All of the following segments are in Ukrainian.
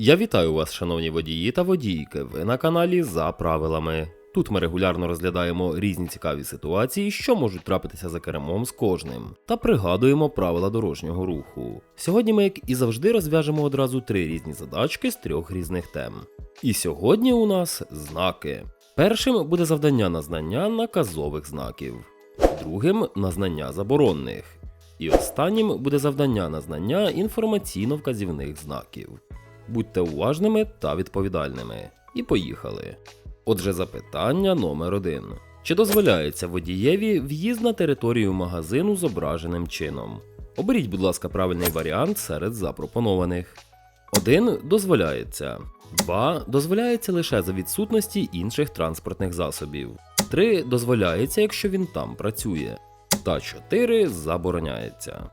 Я вітаю вас, шановні водії та водійки. Ви на каналі за правилами. Тут ми регулярно розглядаємо різні цікаві ситуації, що можуть трапитися за кермом з кожним, та пригадуємо правила дорожнього руху. Сьогодні ми, як і завжди, розв'яжемо одразу три різні задачки з трьох різних тем. І сьогодні у нас знаки. Першим буде завдання на знання наказових знаків, другим на знання заборонних. І останнім буде завдання на знання інформаційно-вказівних знаків. Будьте уважними та відповідальними. І поїхали. Отже, запитання номер один. Чи дозволяється водієві в'їзд на територію магазину зображеним чином? Оберіть, будь ласка, правильний варіант серед запропонованих. 1. Дозволяється. 2. Дозволяється лише за відсутності інших транспортних засобів. 3. Дозволяється, якщо він там працює. Та 4. Забороняється.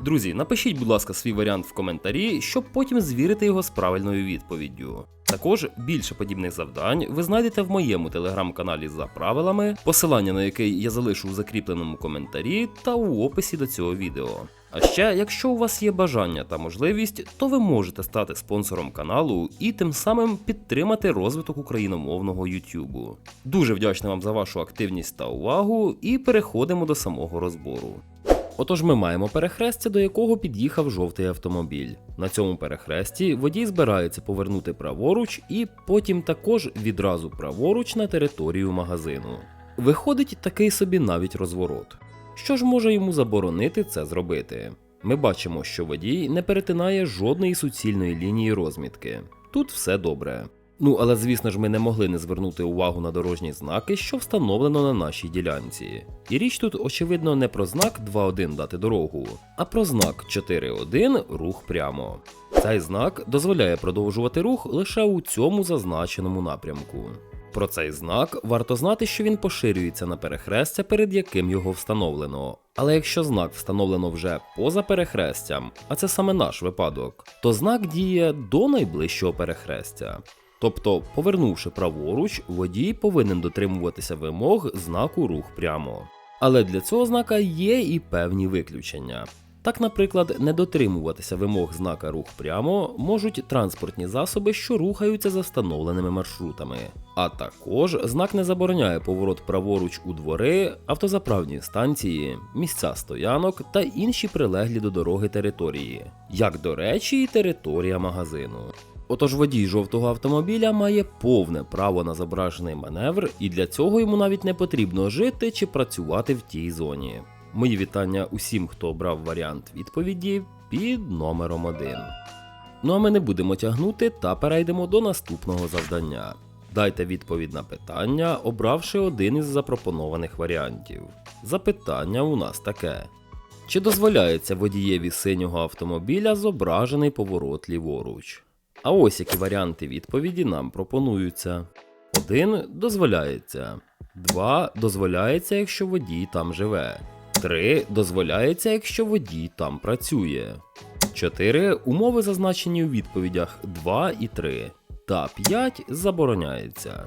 Друзі, напишіть, будь ласка, свій варіант в коментарі, щоб потім звірити його з правильною відповіддю. Також більше подібних завдань ви знайдете в моєму телеграм-каналі за правилами, посилання на який я залишу в закріпленому коментарі та у описі до цього відео. А ще, якщо у вас є бажання та можливість, то ви можете стати спонсором каналу і тим самим підтримати розвиток україномовного YouTube. Дуже вдячний вам за вашу активність та увагу, і переходимо до самого розбору. Отож, ми маємо перехрестя, до якого під'їхав жовтий автомобіль. На цьому перехресті водій збирається повернути праворуч і потім також відразу праворуч на територію магазину. Виходить такий собі навіть розворот. Що ж може йому заборонити це зробити? Ми бачимо, що водій не перетинає жодної суцільної лінії розмітки. Тут все добре. Ну, але звісно ж, ми не могли не звернути увагу на дорожні знаки, що встановлено на нашій ділянці. І річ тут, очевидно, не про знак 2.1 дати дорогу, а про знак 4.1 рух прямо. Цей знак дозволяє продовжувати рух лише у цьому зазначеному напрямку. Про цей знак варто знати, що він поширюється на перехрестя, перед яким його встановлено. Але якщо знак встановлено вже поза перехрестям, а це саме наш випадок, то знак діє до найближчого перехрестя. Тобто, повернувши праворуч, водій повинен дотримуватися вимог знаку рух прямо. Але для цього знака є і певні виключення. Так, наприклад, не дотримуватися вимог знака рух прямо можуть транспортні засоби, що рухаються за встановленими маршрутами. А також знак не забороняє поворот праворуч у двори, автозаправні станції, місця стоянок та інші прилеглі до дороги території, як до речі, і територія магазину. Отож водій жовтого автомобіля має повне право на зображений маневр, і для цього йому навіть не потрібно жити чи працювати в тій зоні. Мої вітання усім, хто обрав варіант відповіді під номером 1. Ну а ми не будемо тягнути та перейдемо до наступного завдання. Дайте відповідь на питання, обравши один із запропонованих варіантів. Запитання у нас таке: чи дозволяється водієві синього автомобіля зображений поворот ліворуч? А ось які варіанти відповіді нам пропонуються. 1. Дозволяється. 2. Дозволяється, якщо водій там живе. 3. Дозволяється, якщо водій там працює. 4. Умови зазначені у відповідях 2 і 3. Та 5 забороняється.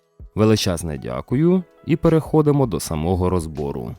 Величезне дякую і переходимо до самого розбору.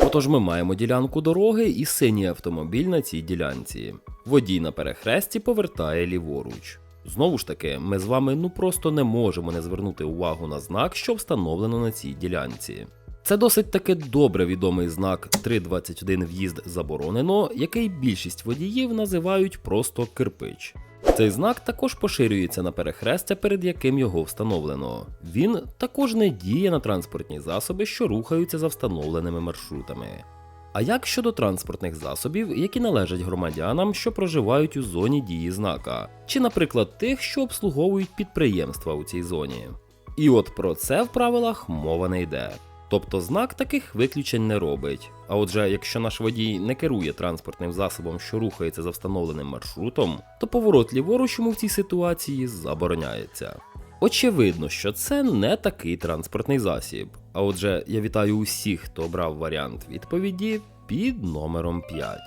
Отож, ми маємо ділянку дороги і синій автомобіль на цій ділянці. Водій на перехресті повертає ліворуч. Знову ж таки, ми з вами ну просто не можемо не звернути увагу на знак, що встановлено на цій ділянці. Це досить таки добре відомий знак 321 в'їзд заборонено, який більшість водіїв називають просто кирпич. Цей знак також поширюється на перехрестя, перед яким його встановлено. Він також не діє на транспортні засоби, що рухаються за встановленими маршрутами. А як щодо транспортних засобів, які належать громадянам, що проживають у зоні дії знака, чи, наприклад, тих, що обслуговують підприємства у цій зоні? І от про це в правилах мова не йде. Тобто знак таких виключень не робить. А отже, якщо наш водій не керує транспортним засобом, що рухається за встановленим маршрутом, то поворот ліворуч йому в цій ситуації забороняється. Очевидно, що це не такий транспортний засіб. А отже, я вітаю усіх, хто обрав варіант відповіді під номером 5.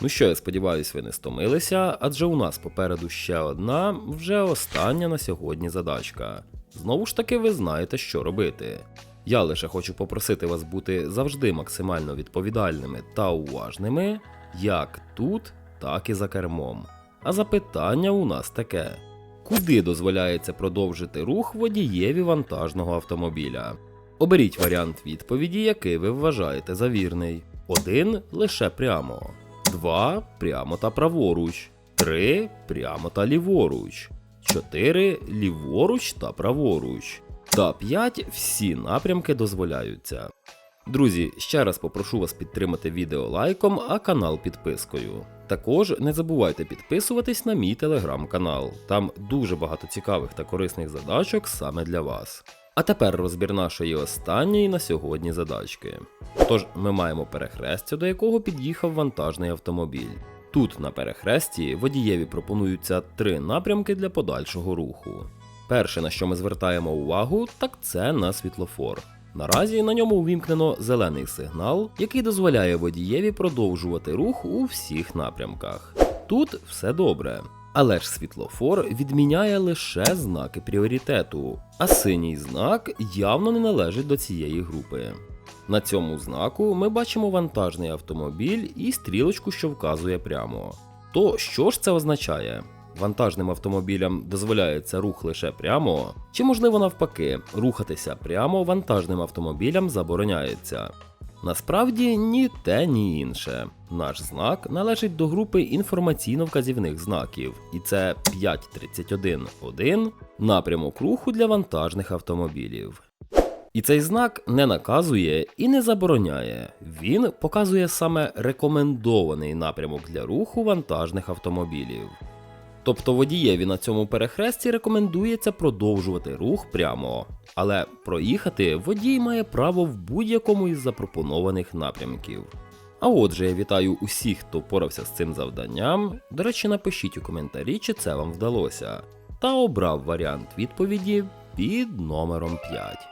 Ну що, я сподіваюся, ви не стомилися, адже у нас попереду ще одна, вже остання на сьогодні задачка. Знову ж таки, ви знаєте, що робити. Я лише хочу попросити вас бути завжди максимально відповідальними та уважними, як тут, так і за кермом. А запитання у нас таке: куди дозволяється продовжити рух водієві вантажного автомобіля? Оберіть варіант відповіді, який ви вважаєте за вірний. Один лише прямо, два прямо та праворуч, три прямо та ліворуч, чотири ліворуч та праворуч. Та 5 всі напрямки дозволяються. Друзі, ще раз попрошу вас підтримати відео лайком, а канал підпискою. Також не забувайте підписуватись на мій телеграм-канал. Там дуже багато цікавих та корисних задачок саме для вас. А тепер розбір нашої останньої на сьогодні задачки. Тож ми маємо перехрестя, до якого під'їхав вантажний автомобіль. Тут на перехресті водієві пропонуються три напрямки для подальшого руху. Перше, на що ми звертаємо увагу, так це на світлофор. Наразі на ньому увімкнено зелений сигнал, який дозволяє водієві продовжувати рух у всіх напрямках. Тут все добре. Але ж світлофор відміняє лише знаки пріоритету, а синій знак явно не належить до цієї групи. На цьому знаку ми бачимо вантажний автомобіль і стрілочку, що вказує прямо. То що ж це означає? Вантажним автомобілям дозволяється рух лише прямо, чи можливо навпаки, рухатися прямо вантажним автомобілям забороняється. Насправді ні те, ні інше. Наш знак належить до групи інформаційно-вказівних знаків, і це 531.1 напрямок руху для вантажних автомобілів. І цей знак не наказує і не забороняє. Він показує саме рекомендований напрямок для руху вантажних автомобілів. Тобто водієві на цьому перехресті рекомендується продовжувати рух прямо, але проїхати водій має право в будь-якому із запропонованих напрямків. А отже, я вітаю усіх, хто впорався з цим завданням. До речі, напишіть у коментарі, чи це вам вдалося, та обрав варіант відповіді під номером 5.